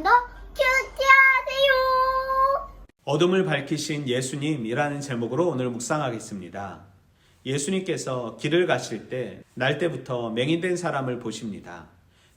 좀 더 큐티하세요. 어둠을 밝히신 예수님이라는 제목으로 오늘 묵상하겠습니다. 예수님께서 길을 가실 때 날 때부터 맹인된 사람을 보십니다.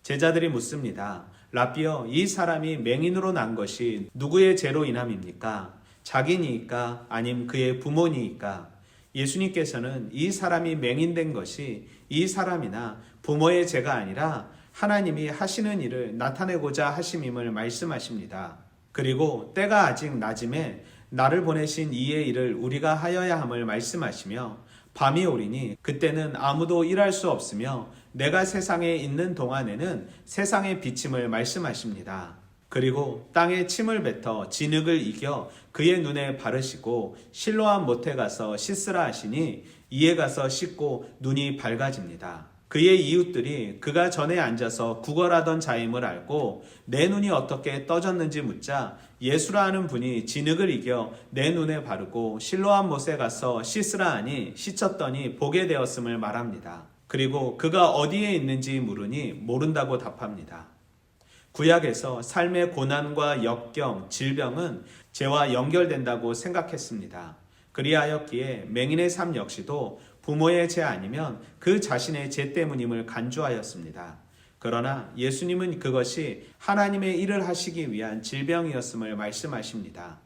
제자들이 묻습니다. 라비어, 이 사람이 맹인으로 난 것이 누구의 죄로 인함입니까? 자기니까 아님 그의 부모니까? 예수님께서는 이 사람이 맹인된 것이 이 사람이나 부모의 죄가 아니라 하나님이 하시는 일을 나타내고자 하심임을 말씀하십니다. 그리고 때가 아직 낮음에 나를 보내신 이의 일을 우리가 하여야 함을 말씀하시며 밤이 오리니 그때는 아무도 일할 수 없으며 내가 세상에 있는 동안에는 세상의 비침을 말씀하십니다. 그리고 땅에 침을 뱉어 진흙을 이겨 그의 눈에 바르시고 실로암 못에 가서 씻으라 하시니 이에 가서 씻고 눈이 밝아집니다. 그의 이웃들이 그가 전에 앉아서 구걸하던 자임을 알고 내 눈이 어떻게 떠졌는지 묻자 예수라 하는 분이 진흙을 이겨 내 눈에 바르고 실로암 못에 가서 씻으라 하니 씻었더니 보게 되었음을 말합니다. 그리고 그가 어디에 있는지 물으니 모른다고 답합니다. 구약에서 삶의 고난과 역경, 질병은 죄와 연결된다고 생각했습니다. 그리하였기에 맹인의 삶 역시도 부모의 죄 아니면 그 자신의 죄 때문임을 간주하였습니다. 그러나 예수님은 그것이 하나님의 일을 하시기 위한 질병이었음을 말씀하십니다.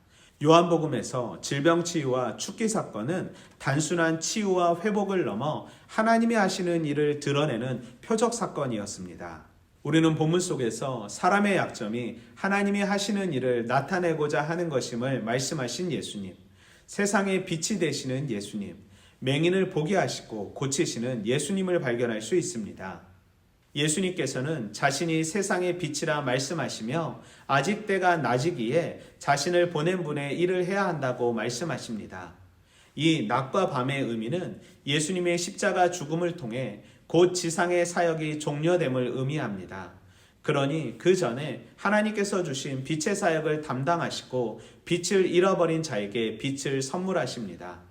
요한복음에서 질병 치유와 축기 사건은 단순한 치유와 회복을 넘어 하나님이 하시는 일을 드러내는 표적 사건이었습니다. 우리는 본문 속에서 사람의 약점이 하나님이 하시는 일을 나타내고자 하는 것임을 말씀하신 예수님, 세상의 빛이 되시는 예수님, 맹인을 보게 하시고 고치시는 예수님을 발견할 수 있습니다. 예수님께서는 자신이 세상의 빛이라 말씀하시며 아직 때가 낮이기에 자신을 보낸 분의 일을 해야 한다고 말씀하십니다. 이 낮과 밤의 의미는 예수님의 십자가 죽음을 통해 곧 지상의 사역이 종료됨을 의미합니다. 그러니 그 전에 하나님께서 주신 빛의 사역을 담당하시고 빛을 잃어버린 자에게 빛을 선물하십니다.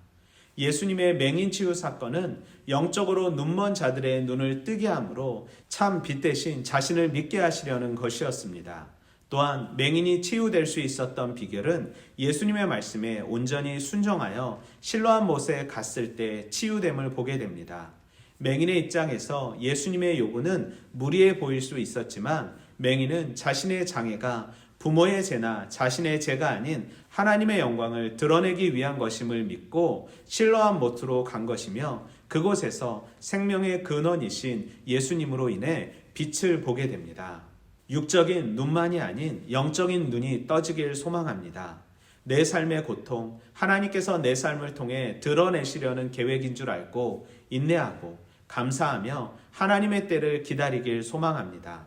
예수님의 맹인 치유 사건은 영적으로 눈먼 자들의 눈을 뜨게 하므로 참 빛 대신 자신을 믿게 하시려는 것이었습니다. 또한 맹인이 치유될 수 있었던 비결은 예수님의 말씀에 온전히 순종하여 실로한 못에 갔을 때 치유됨을 보게 됩니다. 맹인의 입장에서 예수님의 요구는 무리해 보일 수 있었지만 맹인은 자신의 장애가 부모의 죄나 자신의 죄가 아닌 하나님의 영광을 드러내기 위한 것임을 믿고 실로한 못으로 간 것이며 그곳에서 생명의 근원이신 예수님으로 인해 빛을 보게 됩니다. 육적인 눈만이 아닌 영적인 눈이 떠지길 소망합니다. 내 삶의 고통, 하나님께서 내 삶을 통해 드러내시려는 계획인 줄 알고 인내하고 감사하며 하나님의 때를 기다리길 소망합니다.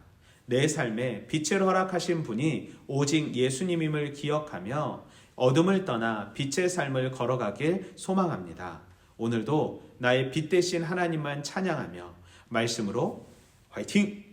내 삶에 빛을 허락하신 분이 오직 예수님임을 기억하며 어둠을 떠나 빛의 삶을 걸어가길 소망합니다. 오늘도 나의 빛 대신 하나님만 찬양하며 말씀으로 화이팅!